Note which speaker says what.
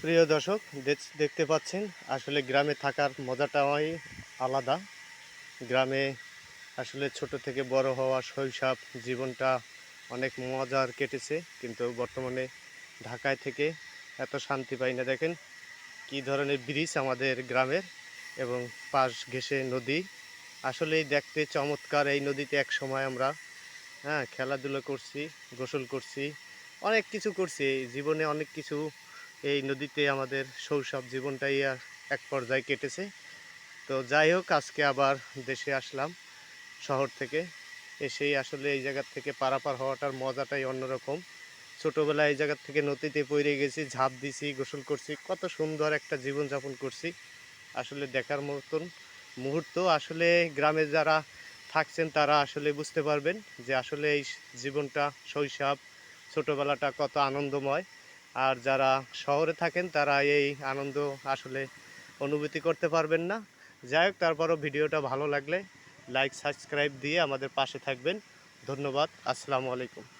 Speaker 1: প্রিয় দর্শক, দেখ- দেখতে পাচ্ছেন, আসলে গ্রামে থাকার মজাটাই আলাদা। গ্রামে আসলে ছোট থেকে বড় হওয়া শৈশব জীবনটা অনেক মজার কেটেছে, কিন্তু বর্তমানে ঢাকায় থেকে এত শান্তি পাই না। দেখেন, কী ধরনের ব্রিজ আমাদের গ্রামের এবং পাশ ঘেঁষে নদী। আসলেই দেখতে চমৎকার এই নদীতে এক সময় আমরা হ্যাঁ খেলাধুলো করছি, গোসল করছি, অনেক কিছু করছি। জীবনে অনেক কিছু এই নদীতে আমাদের শৈশব জীবনটাই আর এক পর্যায়ে কেটেছে। তো যাই হোক, আজকে আবার দেশে আসলাম, শহর থেকে। এসেই আসলে এই জায়গার থেকে পারাপার হওয়াটার মজাটাই অন্যরকম। ছোটোবেলায় এই জায়গার থেকে নদীতে পড়ে গেছি, ঝাঁপ দিছি, গোসল করছি। কত সুন্দর একটা জীবনযাপন করছি। আসলে দেখার মতন মুহূর্ত। আসলে গ্রামে যারা থাকছেন, তারা আসলে বুঝতে পারবেন যে আসলে এই জীবনটা শৈশব ছোটোবেলাটা কত আনন্দময়। আর যারা শহরে থাকেন, তারা এই আনন্দ আসলে অনুভূতি করতে পারবেন না। যাই হোক, তারপরও ভিডিওটা ভালো লাগলে লাইক সাবস্ক্রাইব দিয়ে আমাদের পাশে থাকবেন। ধন্যবাদ, আসসালামু আলাইকুম।